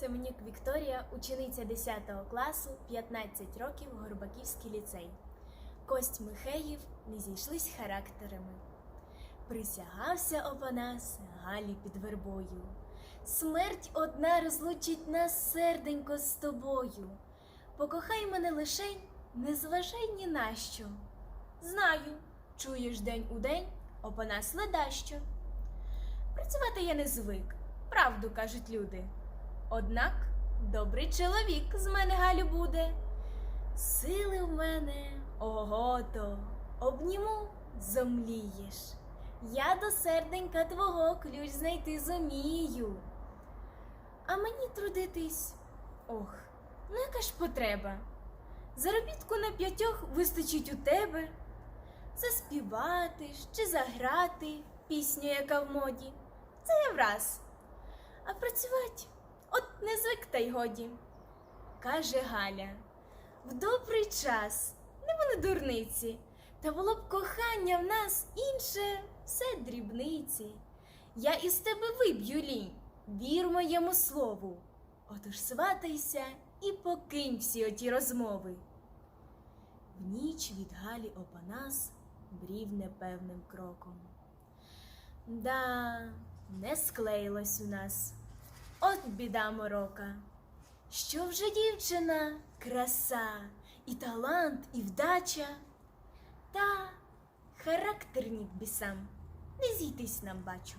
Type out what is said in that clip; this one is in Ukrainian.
Семенюк Вікторія, учениця 10 класу, 15 років, Горбаківський ліцей. Кость Михеїв не зійшлись характерами. Присягався Опанас Галі під вербою. Смерть одна розлучить нас, серденько, з тобою. Покохай мене лишень, не зважай ні на що. Знаю, чуєш день у день, Опанас ледащо. Працювати я не звик, правду кажуть люди. Однак добрий чоловік з мене Галю буде. Сили в мене ого-то, обніму зомлієш. Я до серденька твого ключ знайти зумію. А мені трудитись, ох, ну яка ж потреба? Заробітку на п'ятьох вистачить у тебе. Заспівати чи заграти пісню, яка в моді. Це я враз. А працювати от не звик та й годі. Каже Галя, в добрий час, не вони дурниці, та було б кохання в нас інше все дрібниці. Я із тебе виб'ю лінь, вір моєму слову. Отож сватайся і покинь всі оті розмови. В ніч від Галі Опанас брів непевним кроком. Да, не склеїлось у нас. От біда морока. Що вже дівчина, краса, і талант, і вдача, та характерник бісам, не зійтись нам бачу.